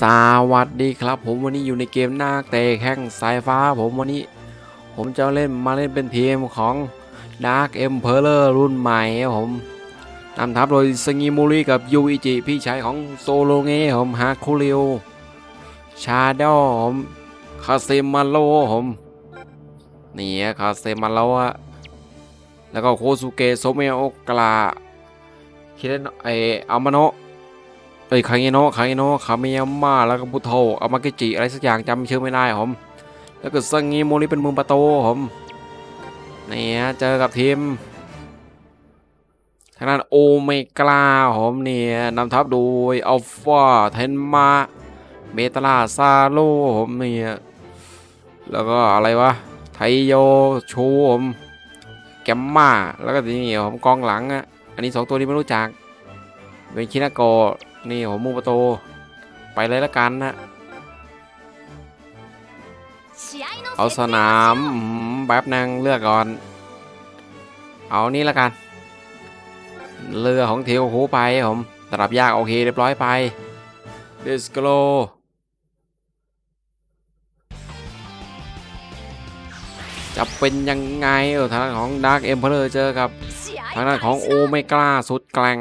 สวัสดีครับ ผมวันนี้อยู่ในเกมหน้าเตะแข้งสายฟ้า ผมวันนี้ ผมจะเล่นมาเล่นเป็นทีมของ Dark Emperor รุ่นใหม่ครับผมนำทัพโดยสงิมูริกับยูอิจิพี่ชายของโซโลเงะผมฮาคุริวชาโดผมคาเซมาโลผมนี่อะคาเซมาโลอะแล้วก็โคสุเกะโซเมโอกราคิเรนไออามาโนะ เอ้ยคางเงโนะคางเงโนะคาเมยาม่าแล้วก็บุโทอามาเกจิอะไรสักอย่างจำชื่อไม่ได้ผมแล้วก็ซังงีโมริเป็นมือประตูผมนี่ฮะเจอกับทีมทางด้านโอเมกาผมเนี่ยนำทัพโดยอัลฟาเทนมาเมตาลาซาโลผมเนี่ยแล้วก็อะไรวะไทโยชูผมแกมมาแล้วก็ทีนี่ผมกองหลังอะอันนี้สองตัวนี้ไม่รู้จักเป็นคินาโก นี่หัวมุมประตู ไปเลยละกันนะเอาสนามอืมแบบนางเลือกก่อน เอานี่ละกัน เรือของเทียวหูไปผมสลับยากโอเคเรียบร้อยไป Let's go จะเป็นยังไงเออทางด้านของ Dark Emperor เจอกับ ทางด้านของโอเมกาสุดแกร่ง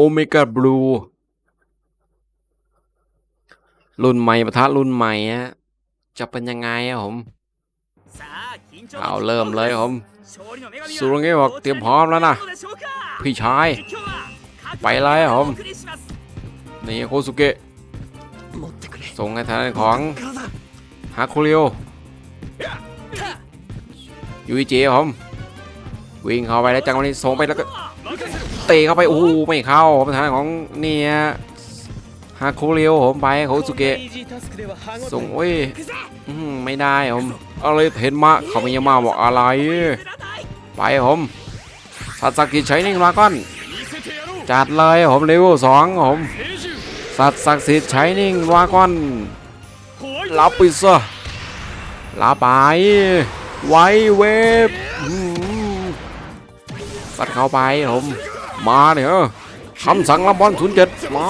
โอเมก้าบลูรุ่นใหม่ปะทะรุ่นใหม่ฮะจะเป็นยังไงอะผมเอาเริ่มเลยผมสุรงเงบอกเตรียมพร้อมแล้วนะพี่ชาย ไปเลยผมนี่โคสุเกะส่งให้ทางด้านของฮาคุริโอยูอิจิผมวิ่งเข้าไปแล้วจังหวะนี้ส่งไปแล้วก็ เตะเข้าไปโอ้โหไม่เข้าประธานของเนี่ยฮาคุเรียวผมไปโคสุเกะส่งโอ้ยไม่ได้ผมอะไรเห็นมาเขาไม่ยามาบอกอะไร ไปผมสัตว์ศักดิ์สิทธิ์ใช้นิ่งมาก้อน จัดเลยผมเลเวลสองผมสัตว์ศักดิ์สิทธิ์ใช้นิ่งวาก้อนรับไปซะลาไป ไว้เวฟสัตว์เข้าไปผม มาเนี่ยคำสั่งรับบอลศูนย์เจ็ดมา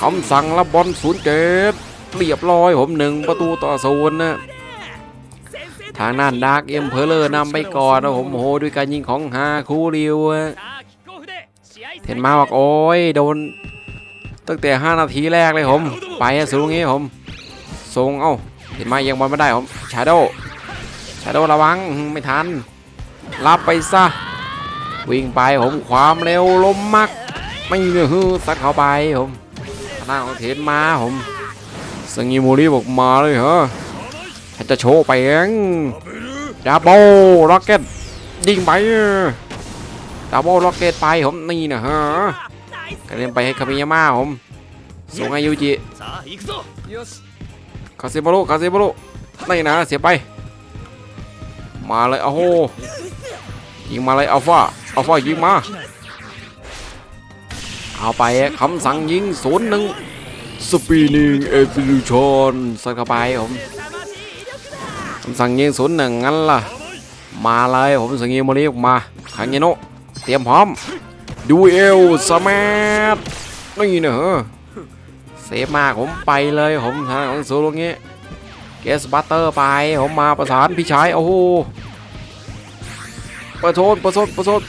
คำสั่งรับบอลศูนย์เจ็ดเรียบร้อยผมหนึ่งประตูต่อศูนย์นะทางด้านดาร์กเอ็มเพลเลอร์นำไปก่อนนะผมโหด้วยการยิงของฮาคูริวเห็นมาบอกโอ้ยโดนตั้งแต่ 5 นาทีแรกเลยผม ไปอะสูงงี้ผมส่งเอ้าเห็นมายังบอลไม่ได้ผมชาโดชาโดระวังไม่ทันรับไปซะ วิ่งไปผมความเร็วลมมักไม่เหนือฮือสัดเข้าไปผมทางด้านของเทนมาผมสงิมูริบอกมาเลยเหรอฉันจะโชว์ไปเองดับเบิลร็อกเก็ตยิงไปดับเบิลร็อกเก็ตไปผมนี่นะฮะกระเด็นไปให้คามิยาม่าผมส่งให้ยูจิคาเซบารุคาเซบารุนี่นะเสียไป มาเลยโอ้โหยิงมาเลยอัลฟา เอาฟายิงมา เอาไปคำสั่งยิงศูนย์หนึ่งสปีนิงเอฟิลูชอนใส่เข้าไปผมคำสั่งยิงศูนย์หนึ่งงั้นล่ะ มาเลยผมสั่งยิงมาเรียกมาขังยิโนะเตรียมพร้อม ดูเอลสมาร์ทนี่เนอะเซฟมากผมไปเลยผมทางของสูตรงนี้เกสบัตเตอร์ไปผมมาประสานพี่ชายโอ้โห ประโทษประโทษประโทษ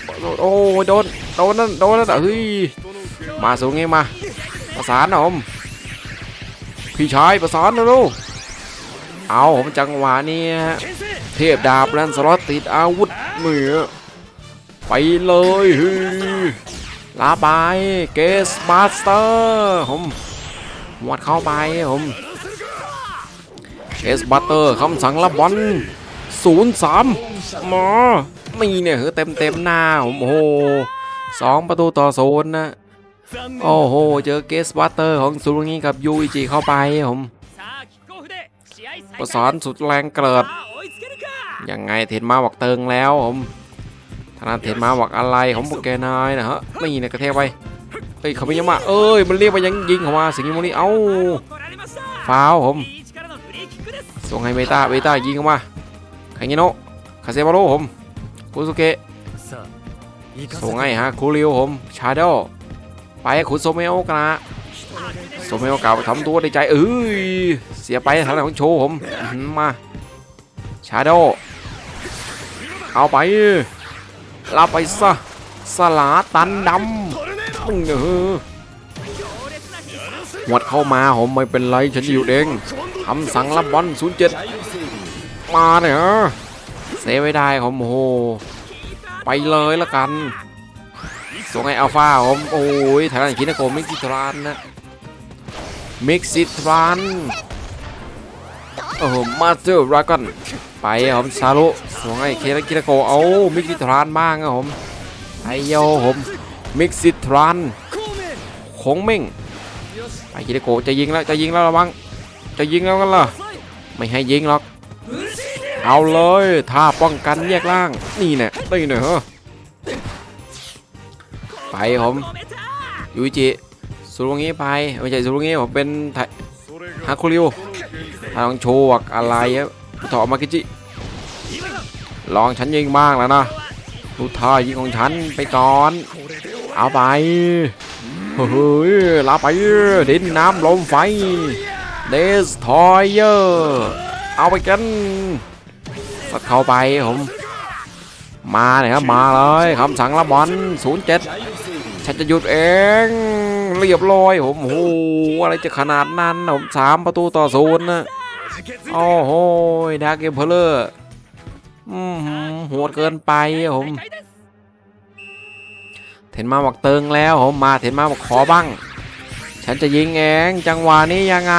โอ้ยโดนโดนนั่นโดนนั่นอะเฮ้ยมาสูงไงมาประสานนะผมพี่ชายประสานนะลูกเอาผมจังหวะนี้ฮะเทพดาบแลนสล็อตติดอาวุธมือไปเลยฮ้ยลาไปเกสบัสเตอร์ผมหวดเข้าไปผมเกสบัตเตอร์คำสั่งรับบอลศูนย์สามมา นี่เนี่ยเต็มเต็มหน้าผมโอ้โหสองประตูต่อโซนนะ โอ้โห เจอเกสบัตเตอร์ของซูรุงิกับยูอิจิเข้าไปผมประสานสุดแรงเกิดยังไงเทนมาบอกเติงแล้วผมทางด้าเทนมาบอกอะไรผมบอกแกนายนะฮะนี่นี่ยกระเทกไปเฮ้ยเขาไม่ยังมาเอ้ยมันเรียกไปยังยิงเข้ามาสิงห์มนีเอ้าฟาวผมส่งให้เบต้าเบต้ายิงเข้ามาไคงิโนะคาเซบารุผม คุสุเกะส่งให้ฮะคูริวผมชาโดไปขุนโซเมโอกนะสมมโอกาสทำตัวในใจเอ้ยเสียไปทางด้านของโชว์ผมมาชาโดเอาไปรับไปซะสลาตันดำมึงเออหวดเข้ามาผมไม่เป็นไรฉันอยู่เองคำสั่งรับบอลศูนย์เจ็ดมาเนี่ย เซฟไว้ได้ผมโอ้โหไปเลยละกันส่งให้อัลฟาผมโอ้ยทางด้านคินาโกมิกซิทรานนะมิกซิทรานโอ้โหมาสเตอร์ดราก้อนไปผมซารุส่งให้เคนาคินาโกเอามิกซิทรานบ้างครับผมไอโยผมมิกซิทรานคงเม่งไปคินาโกจะยิงแล้วจะยิงแล้วระวังจะยิงแล้วกันเหรอไม่ให้ยิงหรอก เอาเลยท่าป้องกันแยกล่าง นี่เนี่ยนี่เนี่ยเหรอไปผมยูอิจิสุรุงี้ไปไม่ใช่สุรุงี้ผมเป็นไทฮาคุริวทางโชว์อะไรอะต่อมากิจิลองฉันยิงบ้างแล้วนะดูท่ายิงของฉันไปก่อน เอาไปเฮ้ยลาไปดินน้ำลมไฟเดสทอยเยอร์เอาไปกัน เข้าไปผมมาเนี่ยครับมาเลยคำสั่งรับบอล07ฉันจะหยุดเองเรียบร้อยผมโอ้โหอะไรจะขนาดนั้นผมสามประตูต่อศูนย์นะโอ้โหดาร์กเกมเพลเลอร์อืมโหดเกินไปผมเห็นมาบอกเติงแล้วผมมาเห็นมาบอกขอบ้าง ฉันจะยิงเองจังหวะนี้ยังไง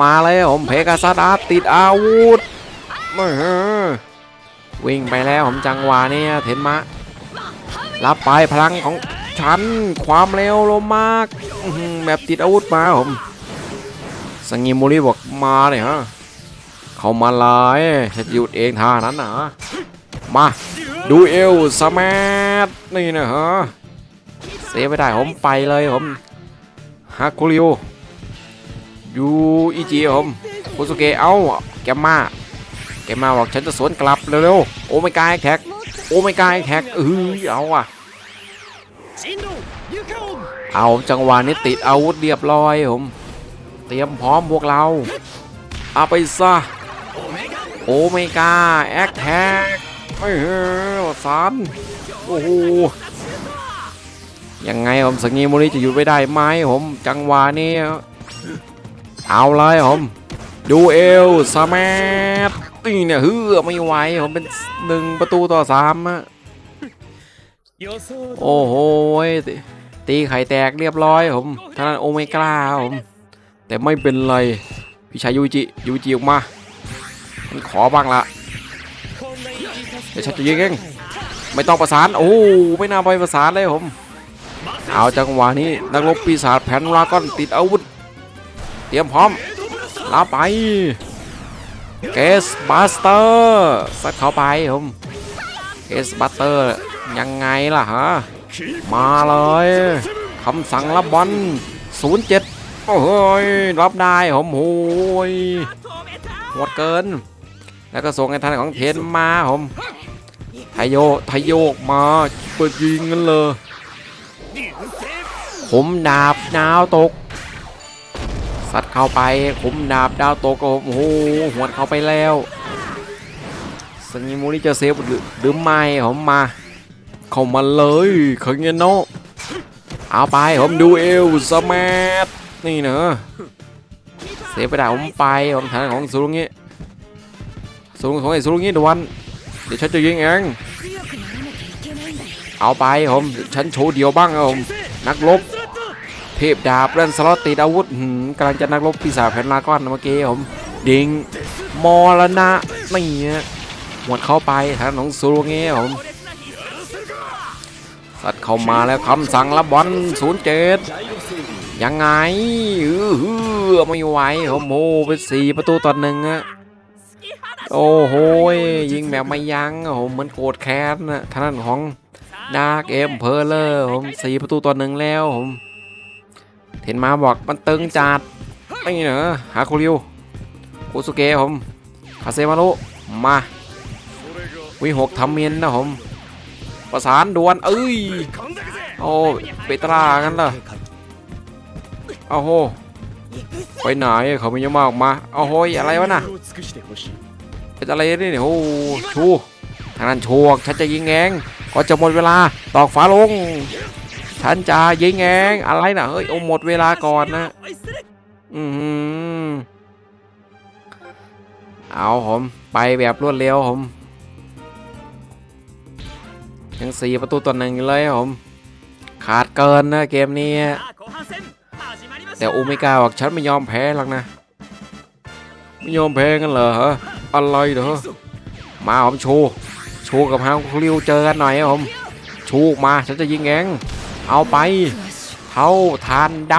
มาเลยผมเพกาซัสอาร์ติดอาวุธ มาฮะวิ่งไปแล้วผมจังหวะนี้เทนมะ รับไปพลังของฉันความเร็วลมมากแบบติดอาวุธมาผมสังงีมูริบอกมาเนี่ยฮะเขามาลายฉันหยุดเองท่านั้นนะมาดูเอลสมาร์ทนี่นะฮะเซฟไม่ได้ผมไปเลยผมฮาคุริโอยูอิจิผมโคสุเกะเอาแกมมา กมาบอกฉันจะสวนกลับเร็วๆ โอ้ไม่กายแท็ก โอ้ไม่กายแท็กเออเอาอะ เอาจังหวะนี้ติดอาวุธเรียบร้อยผม เตรียมพร้อมพวกเรา เอาไปซะ โอเมก้าแอคแท็กไม่เฮ้ยสารโอ้โหยังไงผมสังเงีโมริจะหยุดไว้ได้ไหมผมจังหวะนี้ เอาเลยผมดูเอลสมาร์ท นี่เนี่ยเฮือไม่ไหวผมเป็นหนึ่งประตูต่อสามอะโอ้โหตีไข่แตกเรียบร้อยผมท่านั้นโอเมก้าผม แต่ไม่เป็นไร พี่ชายยูจิยูจิออกมามันขอบ้างละเดี๋ยวฉันจะยิงเองไม่ต้องประสาน โอ้ไม่น่าไปประสานเลยผม เอาจังหวะนี้นักรบปีศาจแผ่นรากอนติดอาวุธ เตรียมพร้อมลาไป เกสบัสเตอร์สัดเข้าไปผมเกสบัสเตอร์ยังไงล่ะฮะ มาเลยคำสั่งรับบอล07 โอ้ยรับได้ผมโอ้ยหมดเกิน แล้วก็ส่งให้ทันของเทนมาผมไทโยไทโยมาเปิดยิงกันเลยผมดาบดาวตก สัตว์เข้าไปขุมดาบดาวโตกก็โอ้โหหวดเข้าไปแล้วสงิมูริจะเซฟหรือรอไม่ผมมา เข้ามาเลยเขังเงินโนเอาไปผมดูเอลสมาร์ทนี่เนอะเซฟไปได้ผมไปผมฐานของสุรุงิสุรุของไอ้สุรุงิดวนเดี๋ยวฉันจะยิงเองเอาไปผมฉันโชว์เดียวบ้างครับผมนักรบ เทพดาบเล่นสล็อตติดอาวุธกำลังจะนักรบปีศาจแผ่นลาก้อนเมื่อกี้ผม ดิงมรณะนี่หมดเข้าไปทางของซูรุเงี้ผมสัตว์เข้ามาแล้วคำสั่งรับบอลศูนย์เจ็ดยังไงเออหือไม่ไหวผมโอ้เป็นสี่ประตูต่อหนึ่งอะโอ้โหยิงแบบไม่ยั้งผมเหมือนโกรธแค้นนะท่านของดาร์กเอ็มเพลเลอร์ผมสี่ประตูต่อหนึ่งแล้วผม เห็นมาบอกมันตึงจัดไม่เหนอฮาคุริวคุสุเกะผมคาเซมารุมาวิหกทำเมียนนะผมประสานด่วนเอ้ยโอ้เปตรากันล่ะเอาโหไปไหนเขาไม่ยอมมาออกมาเอาโหยอะไรวะน่ะเป็นอะไรนี่เนี่ยโหชูทางนั้นชวกฉันจะยิงแงงก็จะหมดเวลาตอกฟ้าลง ฉันจะยิงแองอะไรนะเฮ้ยโอหมดเวลาก่อนนะ อืมเอาผมไปแบบรวดเร็วผมยังสี่ประตูตัวหนึ่งเลยผม ขาดเกินนะเกมนี้ แต่โอเมก้าบอกฉันไม่ยอมแพ้หรอกนะ ไม่ยอมแพ้กันเหรอฮะอะไรเหรอมาผมชูชูกับฮาวคลิวเจอกันหน่อยผมชูมาฉันจะยิงแอง เอาไป เท่าทานด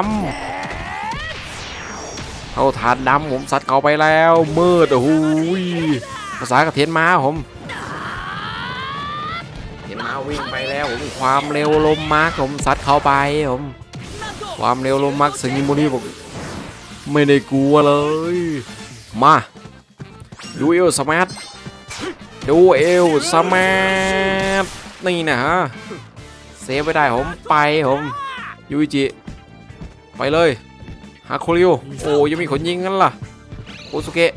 ำเท่าทานดำผมสัตว์เขาไปแล้วมืดโอ้โหยภาษากระเทียนม้าผมเทียนม้าวิ่งไปแล้วผมความเร็วลมมาร์คผมสัตว์เขาไปผมความเร็วลมมาร์คสิงห์บุรีบอกไม่ได้กลัวเลย มาดูเอลสมาร์ทดูเอลสมาร์ทนี่นะฮะ เฟไม่ได้ผมไปผมยูอิจิไปเลยฮาโคริโอโอ้ยังมีคนยิงกันล่ะโอสุเกะ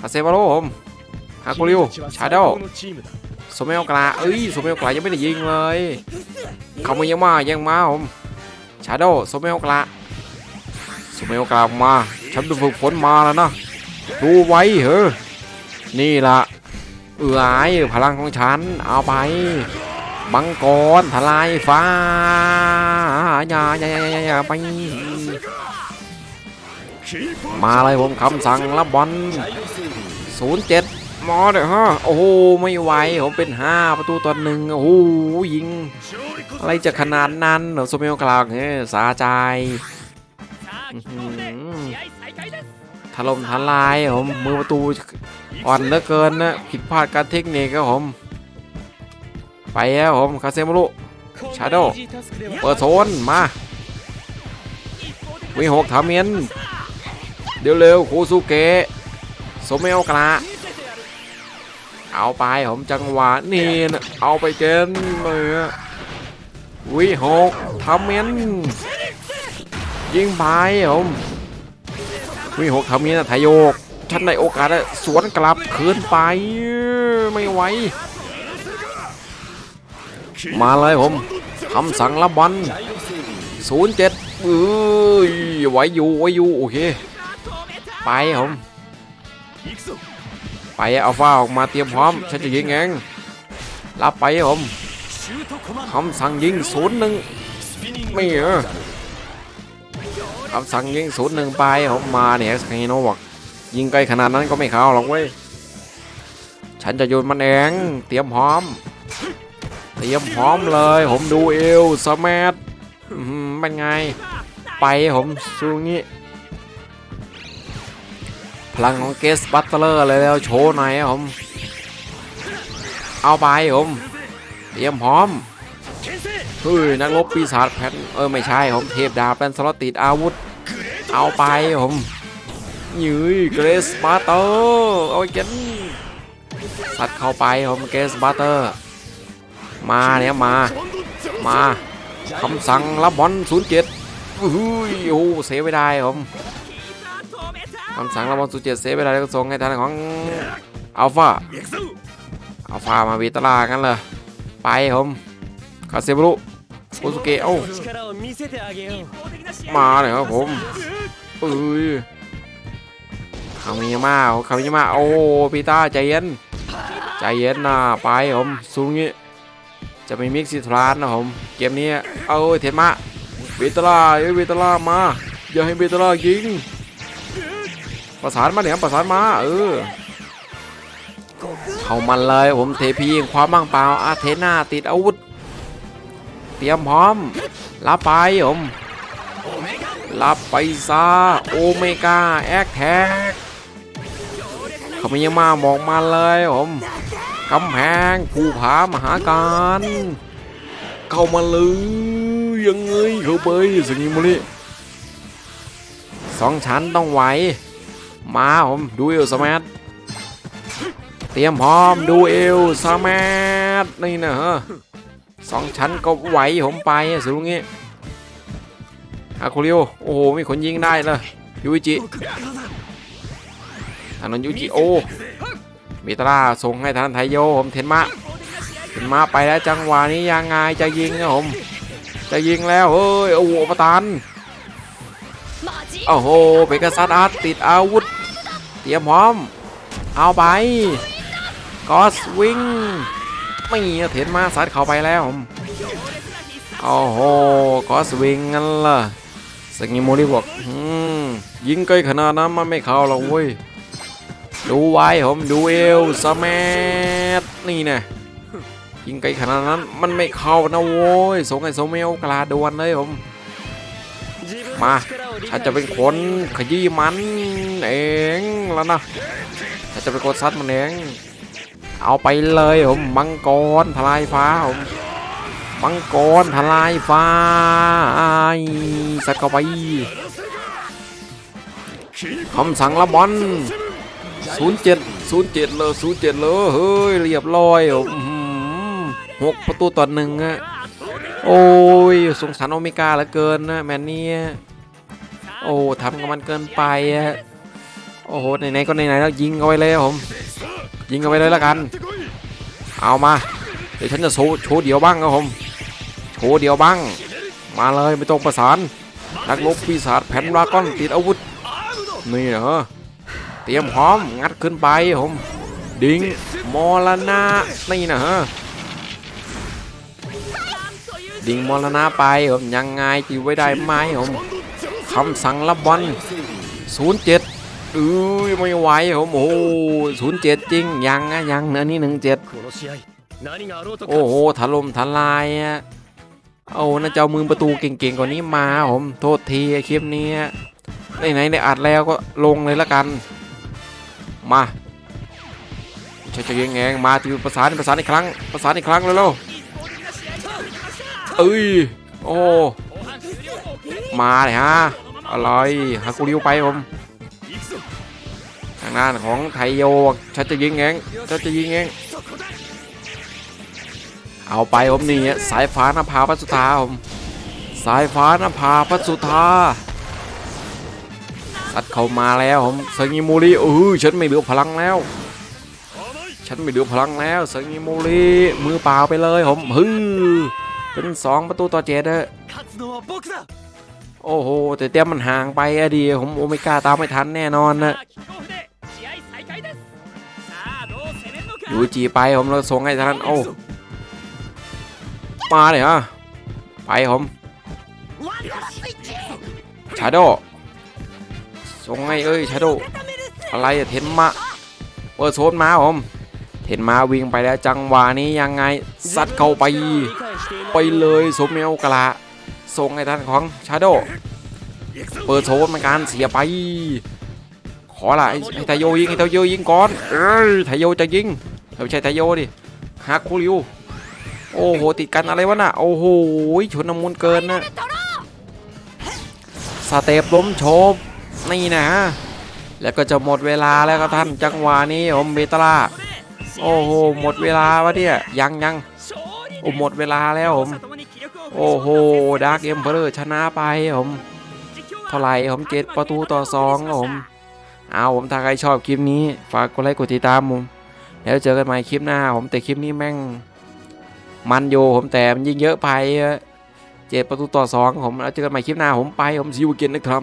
คาเซวาโร่ผมฮาโคริโอชาโดสมัยอกราเอ้ยสมัยอกรายังไม่ได้ยิงเลยเขามายังมายังมาผมชาโดสมัยอกราสมัยอกรามาฉันดูฝึกฝนมาแล้วนะดูไว้เหอะนี่ล่ะเอือยพลังของฉันเอาไป มังกรทลายฟ้าอย่าอย่าอย่าอย่าไปมาเลยผมคำสั่งลับบอลศูนย์เจ็ดมอเด้อฮะโอ้โหไม่ไหวผมเป็น 5 ประตูต่อหนึ่งโอ้โหยิง อะไรจะขนาดนั้นเาะสมิโอเลกลางเฮ้สาใจถล่มทลายผมมือประตูอ่อนเหลือเกินนะผิดพลาดการเทคนิคครับผม ไปแล้วผมคาเซมารุชาโดเปิดโซนมาวิหกทามินเดี๋ยวเร็วโคซูเกะเมโอกระเอาไปผมจังหวะนี่นะเอาไปเกินเลยวิหกทามิเนยิงไปผมวิหกทามิเนทะโยกฉันในโอกาสสวนกลับคืนไปไม่ไหว มาเลยผมคำสั่งรับวัน07นย์เอ้ยไว้อยู่ไว้อยู่โอเค ไปผมไปเอาฟ้าออกมาเตรียมพร้อมฉันจะยิงเองรับไปผมคำสั่งยิง01นไม่เออคำสั่งยิง01ไปผมมาเนี่ยสกิโนบอกยิงไกลขนาดนั้นก็ไม่เข้าหรอกเว้ยฉันจะโยนมันเองเตรียมพร้อม ตรียมพร้อมเลย ผมดูเอวสมาร์ทเป็นไง ไปผมสู้งี้ พลังของเกสบัตเตอร์เลยแล้วโชว์หน่อยผม เอาไปผมเตรียมพร้อมเฮ้ยนักรบปีศาจแพนเออไม่ใช่ผมเทพดาบเป็นสลอติดอาวุธ เอาไปผมยืยเกรสบัตเตอร์เอาไปกันสัตว์เข้าไปผมเกสบัตเตอร์ มาเนี่ยมา มาคำสั่งรับบอลศูนย์เจ็ดอุ้ยโอ้เสียไปได้ผมคำสั่งรับบอลศูนย์เจ็ดเสียไปได้ก็ส่งให้ทางของอัลฟาอัลฟามาวีตลากันเลยไปผมคาเซบรุโอสุเกะเอ้ามาเลยครับผมอุ้ยคามิยามาคามิยามาโอ้พีต้าใจเย็นใจเย็นนะไปผมสูงงี้ จะไม่มิกซิทรานนะผมเกมนี้เอ้ยเทมะวีตลาเอ้ยวีตลามาอย่าให้วีตลายิงประสานมาเนี่ยประสานมาเออเข้ามันเลยผมเทพีความมั่งเปล่าอาเทนาติดอาวุธ เตรียมพร้อมรับไปผมรับไปซาโอเมก้าแอคแท็กเขาไม่ยังมาบอกมาเลยผม กำแพงภูผามหาการเข้ามาเลยยังไงเข้าไปสกิมุริสองชั้นต้องไหว มาผมดูเอลสมาร์ทเตรียมพร้อมดูเอลสมาร์ทนี่นะฮะสองชั้นก็ไหวผมไปอะสิลุงงี้ฮาาคุริโอโอ้โหมีคนยิงได้เลยยูอิจิทางนั้นยูอิจิโอ้ มิตราส่งให้ทางไทโยผมเทนมะเทนมะไปแล้วจังหวะนี้ยังไงจะยิงนะผมจะยิงแล้วเฮ้ยโอ้โหอวตารマジโอ้โหเบกัสอาร์ตติดอาวุธเตรียมพร้อม เอาไปกอสวิงไม่เห็นมาซัดเข้าไปแล้วผมโอ้โหกอสวิงงั้นล่ะสกิโมริบอกยิงไกลขนาดนั้นมันไม่เข้าหรอกเว้ย ดูไว้ผมดูเอวสแมันี่นะยิงไกลขนาดนั้นมันไม่เข้านะโว้ยสงให้โซเมลกลาดวนเลยผมมาฉันจะเป็นคนขยี้มันเองแล้วนะฉันจะเป็นคนซัดมันเองเอาไปเลยผมมังกรทลายฟ้าผมมังกรทลายฟ้าไอ้สัตว์เข้าไปคำสั่งละบอล ศูนย์เจ็ดศูนย์เจ็ดเลยศูนย์เจ็ดเลยเฮ้ยเรียบร้อยหกประตูต่อหนึ่งอะโอ้ยสงสารโอเมก้าเหลือเกินนะแมนนี่โอ้ทำกับมันเกินไปอะโอ้โหไหนๆก็ไหนๆแล้วยิงเอาไปเลยครับผมยิงเอาไปเลยละกัน เอามา เดี๋ยวฉันจะโชว์โชว์เดียวบ้างครับผมโชว์เดียวบ้าง มาเลยไม่ต้องประสานนักรบปีศาจแผ่นดราก้อนติดอาวุธนี่เหรอ เตรียมพร้อมงัดขึ้นไปผมดิงมรณะนี่นะฮะดิงมรณะไปผมยังไงจีไว้ได้ไหมผมคำสั่งลับบอลศูนย์เจ็ดอือไม่ไหวผมโอ้ศูนย์เจ็ดจริงยังนะยังเนื้อนี่หนึ่งเจ็ดโอ้โหถล่มทลายอะเอาน่าจะามือประตูเก่งๆกว่านี้มาผมโทษทีคลิปนี้ในไหนได้อัดแล้วก็ลงเลยละกัน มาใช่จะยังไงมาทีประสานประสานอีกครั้งประสานอีกครั้งเร็วๆเอ้ยโอ้มาเลยฮะอะไรฮากุริวไปผมทางด้านของไทโยฉันจะยิงเองฉันจะยิงเองเอาไปผมนี่สายฟ้านภาพัสุธาผมสายฟ้านภาพัสุธา ซัดเข้ามาแล้วผมซางิมูริโออฉันไม่เหลือพลังแล้ว ฉันไม่เหลือพลังแล้วซางิมูริมือเปล่าไปเลยผมฮือเป็นสองประตูต่อเจ็ดเอะโอ้โหแต่เตี้ยมันห่างไปอะดีผมโอเมก้าตามไม่ทันแน่นอนนะอยู่จีไปผมเราส่งให้ทันโอ้มาเลยฮะไปผมชาโด ส่งให้เอ้ยชาโดอะไรอะเทนมาเปิดโซนมาผมเทนมาวิ่งไปแล้วจังหวะนี้ยังไงซัดเข้าไป ไปเลยโซเมลกะละส่งให้ท่านของชาโดเปิดโซนมันการเสียไป ขอละไอ้ไทโยยิงไอ้ไทโยยิงก่อนเอ้ยไทโยจะยิงไม่ใช่ไทโยดิฮักคูริวโอ้โหติดกันอะไรวะน่ะโอ้โหชนน้ำมูลเกินนะสเตปล้มโชบ นี่นะ แล้วก็จะหมดเวลาแล้วครับท่าน จังหวะนี้ผมเบตลาโอ้โห หมดเวลาวะเนี่ยยังยังโอ้หมดเวลาแล้วผม โอ้โหดาร์กเอ็มเพลอร์ชนะไปผมเท่าไหร่ผมเจ็ดประตูต่อสองผมเอาผมถ้าใครชอบคลิปนี้ ฝากกดไลค์กดติดตามผมแล้วเจอกันใหม่คลิปหน้า ผมแต่คลิปนี้แม่ง มันโยผมแต่มันยิงเยอะไปเจ็ดประตูต่อสองผมแล้วเจอกันใหม่คลิปหน้าผมไปผมซิวเกนนะครับ